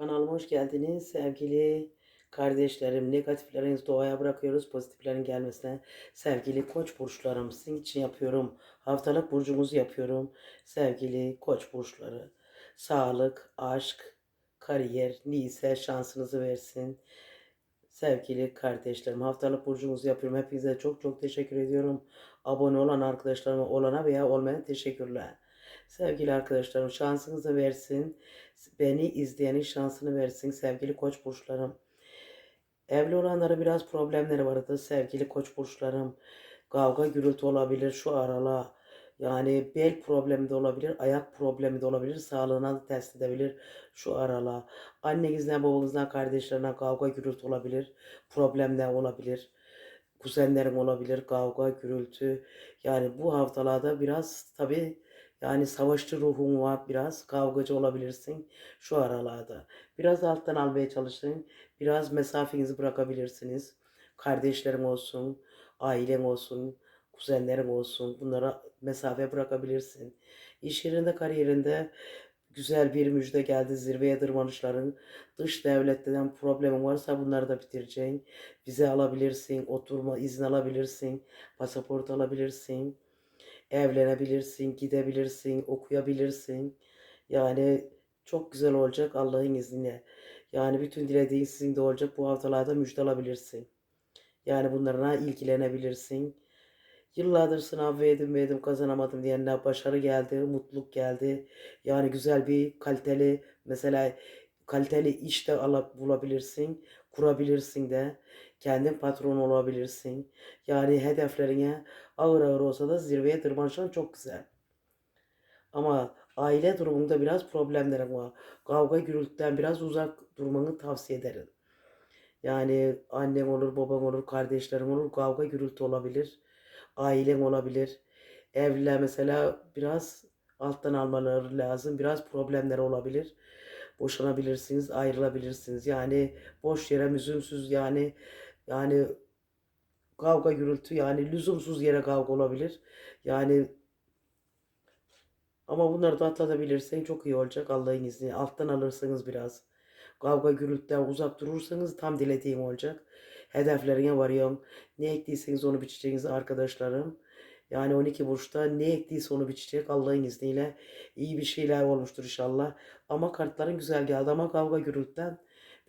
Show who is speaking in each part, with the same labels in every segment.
Speaker 1: Kanalıma hoş geldiniz sevgili kardeşlerim. Negatiflerinizi doğaya bırakıyoruz. Pozitiflerin gelmesine sevgili koç burçlarım. Sizin için yapıyorum. Haftalık burcunuzu yapıyorum. Sevgili koç burçları. Sağlık, aşk, kariyer neyse şansınızı versin. Sevgili kardeşlerim haftalık burcunuzu yapıyorum. Hepinize çok çok teşekkür ediyorum. Abone olan arkadaşlarıma olana veya olmayana teşekkürler. Sevgili arkadaşlarım şansınızı versin. Beni izleyenin şansını versin sevgili koç burçlarım. Evli olanlara biraz problemleri vardı sevgili koç burçlarım. Kavga gürültü olabilir şu arala. Yani bel problemi de olabilir, ayak problemi de olabilir, sağlığına da test edebilir şu arala. Annenizden, babanızdan, kardeşlerine kavga gürültü olabilir, problemler olabilir. Kuzenlerin olabilir, kavga gürültü. Yani bu haftalarda biraz tabii yani savaşçı ruhun var biraz. Kavgacı olabilirsin şu aralarda. Biraz alttan almaya çalışın. Biraz mesafenizi bırakabilirsiniz. Kardeşlerim olsun, ailen olsun, kuzenlerim olsun. Bunlara mesafe bırakabilirsin. İş yerinde, kariyerinde güzel bir müjde geldi. Zirveye tırmanışların dış devletlerden problemin varsa bunları da bitireceksin. Vize alabilirsin, oturma izni alabilirsin, pasaport alabilirsin evlenebilirsin, gidebilirsin, okuyabilirsin. Yani çok güzel olacak Allah'ın izniyle. Yani bütün dilediğin sizin de olacak. Bu haftalarda müjde alabilirsin. Yani bunlarla ilgilenebilirsin. Yıllardır sınav verdim verdim kazanamadım diyenler başarı geldi, mutluluk geldi. Yani güzel bir kaliteli mesela kaliteli iş de ala- bulabilirsin, kurabilirsin de. Kendin patron olabilirsin. Yani hedeflerine ağır ağır olsa da zirveye tırmanışan çok güzel. Ama aile durumunda biraz problemlerim var. Kavga gürültüden biraz uzak durmanı tavsiye ederim. Yani annem olur, babam olur, kardeşlerim olur, kavga gürültü olabilir. Ailen olabilir. Evliler mesela biraz alttan almaları lazım. Biraz problemler olabilir. Boşanabilirsiniz, ayrılabilirsiniz. Yani boş yere müzümsüz yani yani kavga gürültü yani lüzumsuz yere kavga olabilir. Yani ama bunları da atlatabilirsen çok iyi olacak Allah'ın izniyle. Alttan alırsanız biraz. Kavga gürültüden uzak durursanız tam dilediğim olacak. Hedeflerine varıyorum. Ne ektiyseniz onu biçeceğiniz arkadaşlarım. Yani 12 burçta ne ektiyse onu biçecek Allah'ın izniyle. iyi bir şeyler olmuştur inşallah. Ama kartların güzel geldi ama kavga gürültüden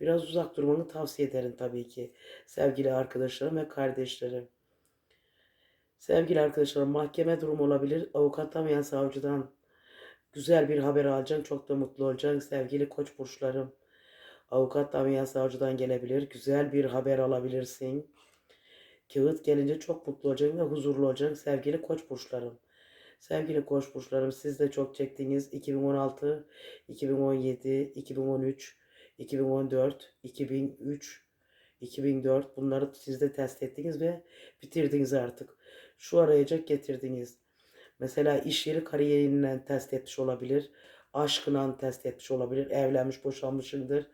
Speaker 1: biraz uzak durmanı tavsiye ederim tabii ki. Sevgili arkadaşlarım ve kardeşlerim. Sevgili arkadaşlarım mahkeme durumu olabilir. Avukattan veya savcıdan güzel bir haber alacaksın. Çok da mutlu olacaksın sevgili koç burçlarım. Avukattan veya savcıdan gelebilir. Güzel bir haber alabilirsin. Kağıt gelince çok mutlu olacaksın ve huzurlu olacaksın sevgili koç burçlarım. Sevgili koç burçlarım siz de çok çektiğiniz 2016, 2017, 2013, 2014, 2003, 2004 bunları siz de test ettiniz ve bitirdiniz artık. Şu arayacak getirdiniz. Mesela iş yeri kariyerinden test etmiş olabilir. Aşkından test etmiş olabilir. Evlenmiş boşanmışındır.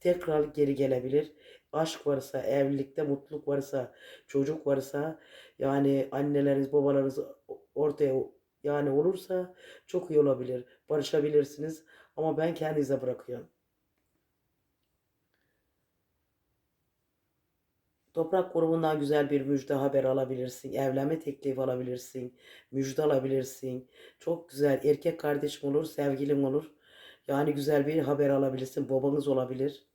Speaker 1: Tekrar geri gelebilir. Aşk varsa, evlilikte mutluluk varsa, çocuk varsa yani anneleriniz, babalarınız ortaya yani olursa çok iyi olabilir. Barışabilirsiniz ama ben kendinize bırakıyorum. Toprak grubundan güzel bir müjde haber alabilirsin. Evlenme teklifi alabilirsin. Müjde alabilirsin. Çok güzel. Erkek kardeşim olur, sevgilim olur. Yani güzel bir haber alabilirsin. Babanız olabilir.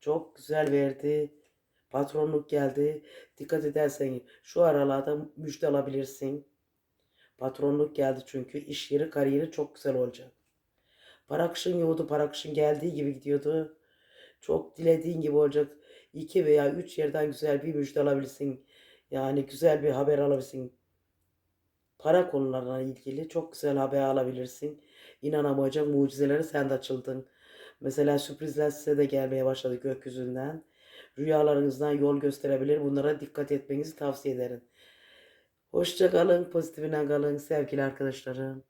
Speaker 1: Çok güzel verdi. Patronluk geldi. Dikkat edersen şu aralarda müjde alabilirsin. Patronluk geldi çünkü iş yeri kariyeri çok güzel olacak. Para akışın yoktu. Para akışın geldiği gibi gidiyordu. Çok dilediğin gibi olacak. İki veya üç yerden güzel bir müjde alabilirsin. Yani güzel bir haber alabilirsin. Para konularına ilgili çok güzel haber alabilirsin. İnanamayacak mucizelere sen de açıldın. Mesela sürprizler size de gelmeye başladı gökyüzünden. Rüyalarınızdan yol gösterebilir. Bunlara dikkat etmenizi tavsiye ederim. Hoşça kalın, pozitifine kalın sevgili arkadaşlarım.